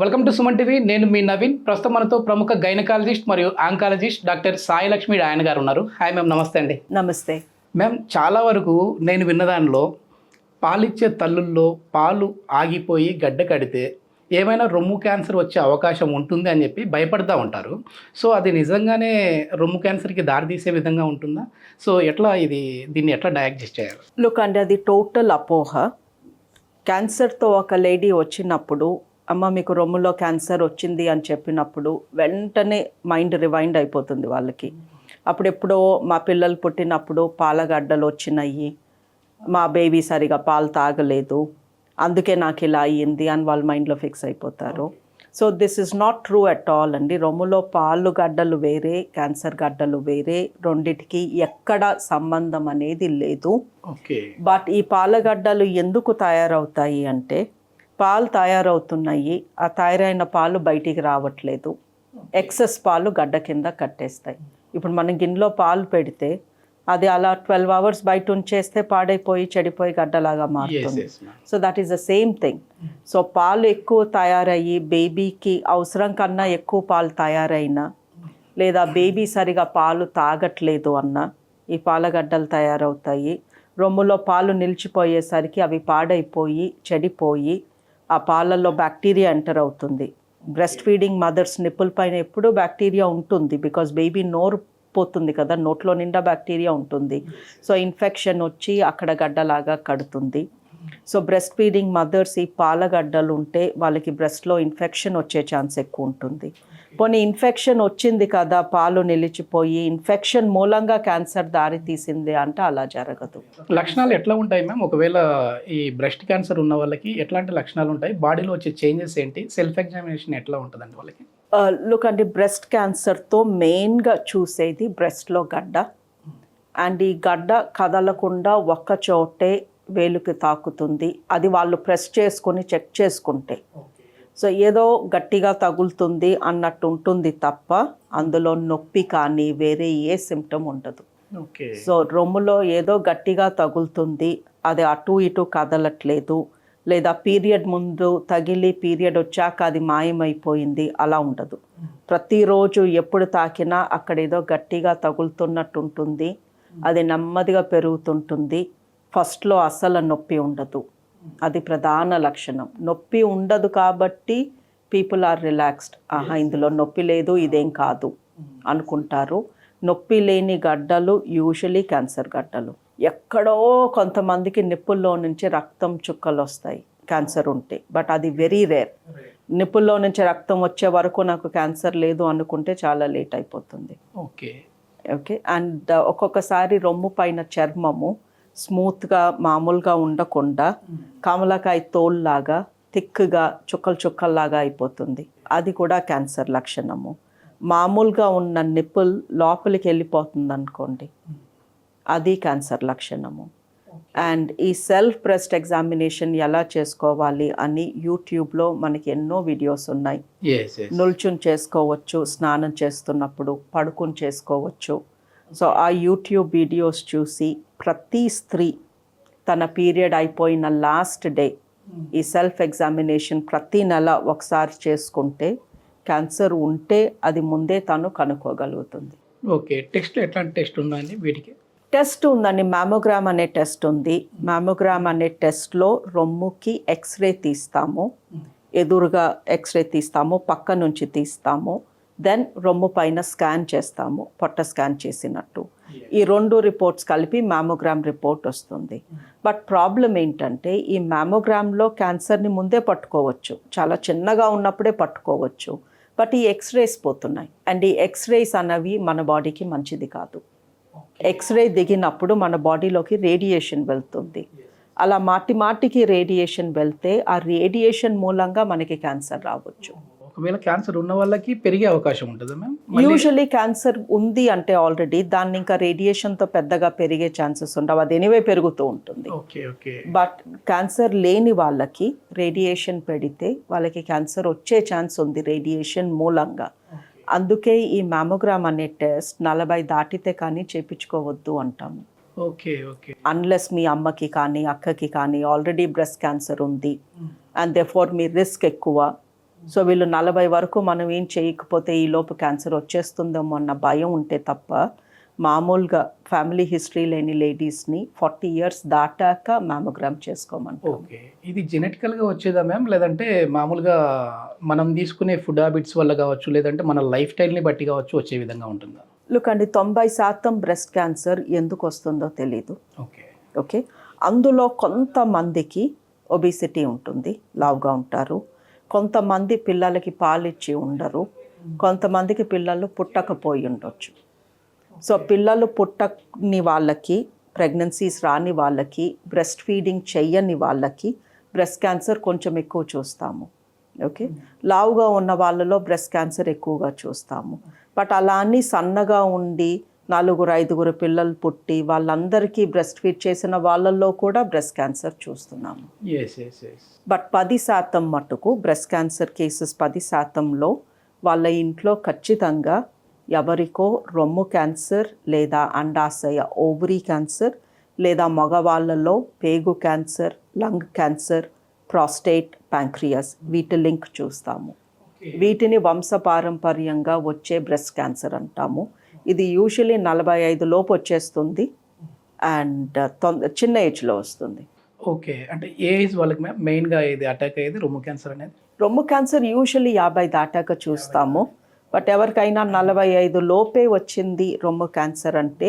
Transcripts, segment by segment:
Welcome to Suman TV నేను మీ నవీన్. ప్రస్తుతం మనతో ప్రముఖ గైనకాలజిస్ట్ మరియు ఆంకాలజిస్ట్ డాక్టర్ సాయి లక్ష్మి ఆయన గారు ఉన్నారు. హాయ్ మ్యామ్ నమస్తే అండి. నమస్తే. మ్యామ్ చాలా వరకు నేను విన్న దానిలో పాలిచ్చే తల్లుల్లో పాలు ఆగిపోయి గడ్డ కడితే ఏమైనా రొమ్ము క్యాన్సర్ వచ్చే అవకాశం ఉంటుంది అని చెప్పి భయపడతా ఉంటారు. సో అది నిజంగానే రొమ్ము క్యాన్సర్కి దారితీసే విధంగా ఉంటుందా? సో ఎట్లా ఇది దీన్ని ఎట్లా డయాగ్నోస్ చేయాలి? లుక్ అంటే అది టోటల్ అపోహ క్యాన్సర్తో ఒక లేడీ వచ్చినప్పుడు అమ్మ మీకు రొమ్ములో క్యాన్సర్ వచ్చింది అని చెప్పినప్పుడు వెంటనే మైండ్ రివైండ్ అయిపోతుంది వాళ్ళకి. అప్పుడెప్పుడో మా పిల్లలు పుట్టినప్పుడు పాలగడ్డలు వచ్చినాయి. మా బేబీ సరిగా పాలు తాగలేదు. అందుకే నాకు ఇలా అయ్యింది అని వాళ్ళ మైండ్లో ఫిక్స్ అయిపోతారు. So this is not true at all అండి. రొమ్ములో పాలు గడ్డలు వేరే క్యాన్సర్ గడ్డలు వేరే రెండిటికి ఎక్కడ సంబంధం అనేది లేదు. ఓకే. బట్ ఈ పాలగడ్డలు ఎందుకు తయారవుతాయి అంటే పాలు తయారవుతున్నాయి. ఆ తయారైన పాలు బయటికి రావట్లేదు. ఎక్సెస్ పాలు గడ్డ కింద కట్టేస్తాయి. ఇప్పుడు మనం గిన్నెలో పాలు పెడితే అది అలా ట్వెల్వ్ అవర్స్ బయట ఉంచేస్తే పాడైపోయి చెడిపోయి గడ్డలాగా మారుతుంది. So that is the same thing so పాలు ఎక్కువ తయారయ్యి బేబీకి అవసరం కన్నా ఎక్కువ పాలు తయారైనా లేదా బేబీ సరిగా పాలు తాగట్లేదు అన్న ఈ పాలగడ్డలు తయారవుతాయి. రొమ్ములో పాలు నిలిచిపోయేసరికి అవి పాడైపోయి చెడిపోయి ఆ పాలల్లో బ్యాక్టీరియా ఎంటర్ అవుతుంది. బ్రెస్ట్ ఫీడింగ్ మదర్స్ నిప్పుల పైన ఎప్పుడూ బ్యాక్టీరియా ఉంటుంది బికాస్ బేబీ నోరు పోతుంది కదా నోట్లో నిండా బ్యాక్టీరియా ఉంటుంది. సో ఇన్ఫెక్షన్ వచ్చి అక్కడ గడ్డలాగా కడుతుంది. సో బ్రెస్ట్ ఫీడింగ్ మదర్స్ ఈ పాలగడ్డలు ఉంటే వాళ్ళకి బ్రెస్ట్లో ఇన్ఫెక్షన్ వచ్చే ఛాన్స్ ఎక్కువ ఉంటుంది పోనీ ఇన్ఫెక్షన్ వచ్చింది కదా పాలు నిలిచిపోయి ఇన్ఫెక్షన్ మూలంగా క్యాన్సర్ దారి తీసింది అంటే అలా జరగదు. లక్షణాలు ఎట్లా ఉంటాయి మ్యామ్? ఒకవేళ ఈ బ్రెస్ట్ క్యాన్సర్ ఉన్న వాళ్ళకి ఎట్లాంటి లక్షణాలు ఉంటాయి బాడీలో వచ్చే చేంజెస్ ఏంటి? సెల్ఫ్ ఎగ్జామినేషన్ ఎట్లా ఉంటుందండి వాళ్ళకి? లుక్ అంటే బ్రెస్ట్ క్యాన్సర్తో మెయిన్గా చూసేది బ్రెస్ట్లో గడ్డ. అండ్ ఈ గడ్డ కదలకుండా ఒక్క చోటే వేలుకి తాకుతుంది. అది వాళ్ళు ప్రెస్ చేసుకొని చెక్ చేసుకుంటే. సో ఏదో గట్టిగా తగులుతుంది అన్నట్టు ఉంటుంది తప్ప అందులో నొప్పి కానీ వేరే ఏ సిమ్టమ్ ఉండదు. ఓకే. సో రొమ్ములో ఏదో గట్టిగా తగులుతుంది. అది అటు ఇటు కదలట్లేదు. లేదా పీరియడ్ ముందు తగిలి పీరియడ్ వచ్చాక అది మాయమైపోయింది. అలా ఉండదు. ప్రతిరోజు ఎప్పుడు తాకినా అక్కడ ఏదో గట్టిగా తగులుతున్నట్టు ఉంటుంది. అది నెమ్మదిగా పెరుగుతుంటుంది. ఫస్ట్లో అస్సలు నొప్పి ఉండదు. అది ప్రధాన లక్షణం. నొప్పి ఉండదు కాబట్టి పీపుల్ ఆర్ రిలాక్స్డ్. ఆహా ఇందులో నొప్పి లేదు ఇదేం కాదు అనుకుంటారు. నొప్పి లేని గడ్డలు యూజువలీ క్యాన్సర్ గడ్డలు. ఎక్కడో కొంతమందికి నిప్పుల్లో నుంచి రక్తం చుక్కలు వస్తాయి క్యాన్సర్ ఉంటే. బట్ అది వెరీ రేర్. నిప్పుల్లో నుంచి రక్తం వచ్చే వరకు నాకు క్యాన్సర్ లేదు అనుకుంటే చాలా లేట్ అయిపోతుంది. ఓకే. ఓకే? అండ్ ఒక్కొక్కసారి రొమ్ము పైన చర్మము స్మూత్గా మామూలుగా ఉండకుండా కమలకాయ తోల్లాగా థిక్గా చుక్కలు చుక్కల్లాగా అయిపోతుంది. అది కూడా క్యాన్సర్ లక్షణము. మామూలుగా ఉన్న నిప్పుల్ లోపలికి వెళ్ళిపోతుంది అనుకోండి అది క్యాన్సర్ లక్షణము. అండ్ ఈ సెల్ఫ్ బ్రెస్ట్ ఎగ్జామినేషన్ ఎలా చేసుకోవాలి అని యూట్యూబ్లో మనకి ఎన్నో వీడియోస్ ఉన్నాయి. నుల్చుని చేసుకోవచ్చు స్నానం చేస్తున్నప్పుడు పడుకుని చేసుకోవచ్చు. సో ఆ యూట్యూబ్ వీడియోస్ చూసి ప్రతి స్త్రీ తన పీరియడ్ అయిపోయిన లాస్ట్ డే ఈ సెల్ఫ్ ఎగ్జామినేషన్ ప్రతి నెల ఒకసారి చేసుకుంటే క్యాన్సర్ ఉంటే అది ముందే తను కనుక్కోగలుగుతుంది. ఓకే టెస్ట్ ఎట్లాంటి టెస్ట్ ఉందండి వీటికి? టెస్ట్ ఉందండి మ్యామోగ్రామ్ అనే టెస్ట్ ఉంది. మ్యామోగ్రామ్ అనే టెస్ట్లో రొమ్ముకి ఎక్స్రే తీస్తాము ఎదురుగా ఎక్స్రే తీస్తాము పక్క నుంచి తీస్తాము. దెన్ రొమ్ము పైన స్కాన్ చేస్తాము పొట్ట స్కాన్ చేసినట్టు. ఈ రెండు రిపోర్ట్స్ కలిపి మ్యామోగ్రామ్ రిపోర్ట్ వస్తుంది. బట్ ప్రాబ్లం ఏంటంటే ఈ మ్యామోగ్రామ్లో క్యాన్సర్ని ముందే పట్టుకోవచ్చు. చాలా చిన్నగా ఉన్నప్పుడే పట్టుకోవచ్చు. బట్ ఈ ఎక్స్రేస్ పోతున్నాయి. అండ్ ఈ ఎక్స్రేస్ అన్నవి మన బాడీకి మంచిది కాదు. ఎక్స్రే దిగినప్పుడు మన బాడీలోకి రేడియేషన్ వెళ్తుంది. అలా మాటి మాటికి రేడియేషన్ వెళ్తే ఆ రేడియేషన్ మూలంగా మనకి క్యాన్సర్ రావచ్చు. ఒకవేళ క్యాన్సర్ ఉన్న వాళ్ళకి పెరిగే అవకాశం ఉంటుందా మ్యామ్ యూజువలీ క్యాన్సర్ ఉంది అంటే ఆల్రెడీ దాన్ని ఇంకా రేడియేషన్తో పెద్దగా పెరిగే ఛాన్సెస్ ఉండవు. అది ఎనివే పెరుగుతూ ఉంటుంది. Okay okay. బట్ క్యాన్సర్ లేని వాళ్ళకి రేడియేషన్ పెడితే వాళ్ళకి క్యాన్సర్ వచ్చే ఛాన్స్ ఉంది రేడియేషన్ మూలంగా. అందుకే ఈ మ్యామోగ్రామ్ అనే టెస్ట్ నలభై దాటితే కానీ చేపించుకోవద్దు అంటాము. Okay okay. అన్లెస్ మీ అమ్మకి కానీ అక్కకి కానీ ఆల్రెడీ బ్రెస్ట్ క్యాన్సర్ ఉంది. అండ్ ఫోర్ మీ రిస్క్ ఎక్కువ. సో వీళ్ళు నలభై వరకు మనం ఏం చేయకపోతే ఈ లోపు క్యాన్సర్ వచ్చేస్తుందేమో అన్న భయం ఉంటే తప్ప మామూలుగా ఫ్యామిలీ హిస్టరీ లేని లేడీస్ని ఫార్టీ ఇయర్స్ దాటాక మ్యామోగ్రామ్ చేసుకోమంటాం ఓకే. ఇది జెనెటికల్గా వచ్చేదా మ్యామ్? లేదంటే మామూలుగా మనం తీసుకునే ఫుడ్ హ్యాబిట్స్ వల్ల కావచ్చు లేదంటే మన లైఫ్ స్టైల్ని బట్టి కావచ్చు వచ్చే విధంగా ఉంటుందా? లుక్ అండి తొంభై శాతం బ్రెస్ట్ క్యాన్సర్ ఎందుకు వస్తుందో తెలీదు. ఓకే. ఓకే. అందులో కొంతమందికి ఒబిసిటీ ఉంటుంది లావుగా ఉంటారు కొంతమంది పిల్లలకి పాలిచ్చి ఉండరు. కొంతమందికి పిల్లలు పుట్టకపోయి ఉండొచ్చు. సో పిల్లలు పుట్టని వాళ్ళకి ప్రెగ్నెన్సీస్ రాని వాళ్ళకి బ్రెస్ట్ ఫీడింగ్ చెయ్యని వాళ్ళకి బ్రెస్ట్ క్యాన్సర్ కొంచెం ఎక్కువ చూస్తాము. ఓకే? లావుగా ఉన్న వాళ్ళలో బ్రెస్ట్ క్యాన్సర్ ఎక్కువగా చూస్తాము. బట్ అలా అని సన్నగా ఉండి నలుగురు ఐదుగురు పిల్లలు పుట్టి వాళ్ళందరికీ బ్రెస్ట్ ఫీడ్ చేసిన వాళ్ళల్లో కూడా బ్రెస్ట్ క్యాన్సర్ చూస్తున్నాము. బట్ పది శాతం మట్టుకు బ్రెస్ట్ క్యాన్సర్ కేసెస్ పది శాతంలో వాళ్ళ ఇంట్లో ఖచ్చితంగా ఎవరికో రొమ్ము క్యాన్సర్ లేదా అండాశయ ఓవరీ క్యాన్సర్ లేదా మగవాళ్ళలో పేగు cancer lung cancer prostate pancreas వీటి లింక్ చూస్తాము. వీటిని వంశపారంపర్యంగా వచ్చే బ్రెస్ట్ క్యాన్సర్ అంటాము. ఇది యూజువలీ నలభై ఐదు లోపు వచ్చేస్తుంది అండ్ తొంద చిన్న ఏజ్లో వస్తుంది. ఓకే అంటే ఏ ఏజ్ వాళ్ళకి మ్యామ్? మెయిన్గా ఇది అటాక్ అయ్యేది? రొమ్ము క్యాన్సర్ అనేది? రొమ్ము క్యాన్సర్ యూజువల్లీ యాభై దాటాక చూస్తాము. బట్ ఎవరికైనా నలభై ఐదు లోపే వచ్చింది రొమ్ము క్యాన్సర్ అంటే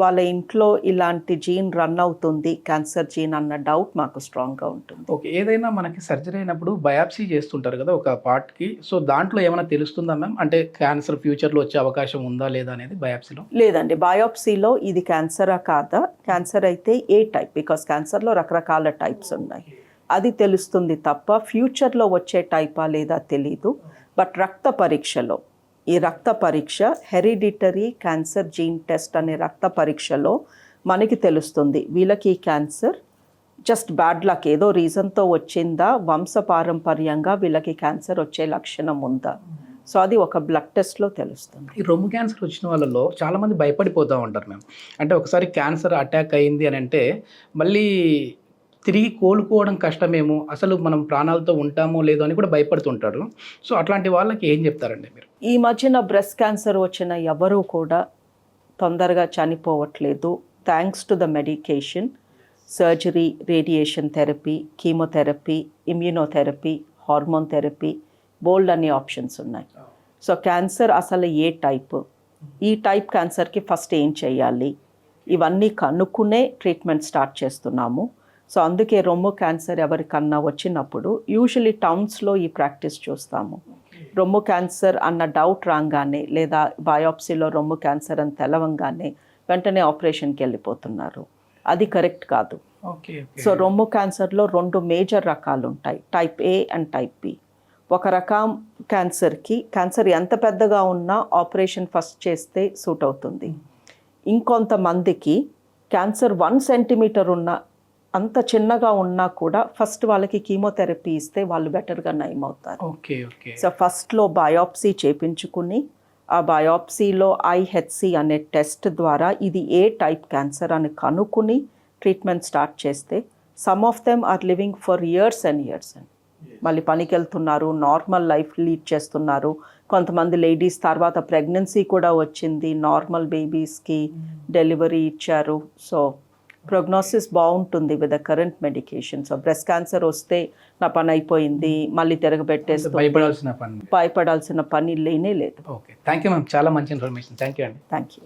వాళ్ళ ఇంట్లో ఇలాంటి జీన్ రన్ అవుతుంది క్యాన్సర్ జీన్ అన్న డౌట్ మాకు స్ట్రాంగ్గా ఉంటుంది. ఓకే ఏదైనా మనకి సర్జరీ అయినప్పుడు బయాప్సీ చేస్తుంటారు కదా ఒక పార్ట్కి. సో దాంట్లో ఏమైనా తెలుస్తుందా మ్యామ్? అంటే క్యాన్సర్ ఫ్యూచర్లో వచ్చే అవకాశం ఉందా లేదా అనేది బయాప్సీలో? లేదండి బయోప్సీలో ఇది క్యాన్సరా కాదా? క్యాన్సర్ అయితే ఏ టైప్? బికాస్ క్యాన్సర్లో రకరకాల టైప్స్ ఉన్నాయి. అది తెలుస్తుంది తప్ప ఫ్యూచర్లో వచ్చే టైపా లేదా తెలీదు. బట్ రక్త పరీక్షలో ఈ రక్త పరీక్ష హెరిడిటరీ క్యాన్సర్ జీన్ టెస్ట్ అనే రక్త పరీక్షలో మనకి తెలుస్తుంది. వీళ్ళకి ఈ క్యాన్సర్ జస్ట్ బ్యాడ్ లక్. ఏదో రీజన్తో వచ్చిందా వంశపారంపర్యంగా వీళ్ళకి క్యాన్సర్ వచ్చే లక్షణం ఉందా? సో అది ఒక బ్లడ్ టెస్ట్లో తెలుస్తుంది. ఈ రొమ్ము క్యాన్సర్ వచ్చిన వాళ్ళలో చాలామంది భయపడిపోతూ ఉంటారు మేము అంటే ఒకసారి క్యాన్సర్ అటాక్ అయింది అని అంటే మళ్ళీ తిరిగి కోలుకోవడం కష్టమేమో అసలు మనం ప్రాణాలతో ఉంటామో లేదో అని కూడా భయపడుతుంటారు. సో అట్లాంటి వాళ్ళకి ఏం చెప్తారండి మీరు? ఈ మధ్యన బ్రెస్ట్ క్యాన్సర్ వచ్చిన ఎవరూ కూడా తొందరగా చనిపోవట్లేదు. Thanks to the medication. Surgery radiation therapy chemotherapy immunotherapy hormone therapy బోల్డ్ అనే ఆప్షన్స్ ఉన్నాయి. సో క్యాన్సర్ అసలు ఏ టైప్? ఈ టైప్ క్యాన్సర్కి ఫస్ట్ ఏం చేయాలి? ఇవన్నీ కనుక్కునే ట్రీట్మెంట్ స్టార్ట్ చేస్తున్నాము. సో అందుకే రొమ్ము క్యాన్సర్ ఎవరికన్నా వచ్చినప్పుడు యూజువలీ టౌన్స్లో ఈ ప్రాక్టీస్ చూస్తాము. రొమ్ము క్యాన్సర్ అన్న డౌట్ రాగానే లేదా బయోప్సీలో రొమ్ము క్యాన్సర్ అని తెలవంగానే వెంటనే ఆపరేషన్కి వెళ్ళిపోతున్నారు. అది కరెక్ట్ కాదు. ఓకే సో రొమ్ము క్యాన్సర్లో రెండు మేజర్ రకాలు ఉంటాయి type A and type B. ఒక రకం క్యాన్సర్కి క్యాన్సర్ ఎంత పెద్దగా ఉన్నా ఆపరేషన్ ఫస్ట్ చేస్తే సూట్ అవుతుంది ఇంకొంతమందికి క్యాన్సర్ వన్ సెంటీమీటర్ ఉన్న అంత చిన్నగా ఉన్నా కూడా ఫస్ట్ వాళ్ళకి కీమోథెరపీ ఇస్తే వాళ్ళు బెటర్గా నయమవుతారు ఓకే ఓకే. సో ఫస్ట్లో బయాప్సీ చేపించుకుని ఆ బయాప్సీలో ఐహెచ్సి అనే టెస్ట్ ద్వారా ఇది ఏ టైప్ క్యాన్సర్ అని కనుక్కుని ట్రీట్మెంట్ స్టార్ట్ చేస్తే some of them are living for years and years and. మళ్ళీ పనికి వెళ్తున్నారు నార్మల్ లైఫ్ లీడ్ చేస్తున్నారు. కొంతమంది లేడీస్ తర్వాత ప్రెగ్నెన్సీ కూడా వచ్చింది నార్మల్ బేబీస్కి డెలివరీ ఇచ్చారు. సో ప్రోగ్నోసిస్ బాగుంటుంది with the current medication so breast cancer వస్తే నా పని అయిపోయింది మళ్ళీ తిరగబెట్టేస్తుంది. భయపడాల్సిన పని. భయపడాల్సిన పని లేనే లేదు. ఓకే థ్యాంక్ యూ మ్యామ్ చాలా మంచి ఇన్ఫర్మేషన్ థ్యాంక్ యూ అండి. Thank you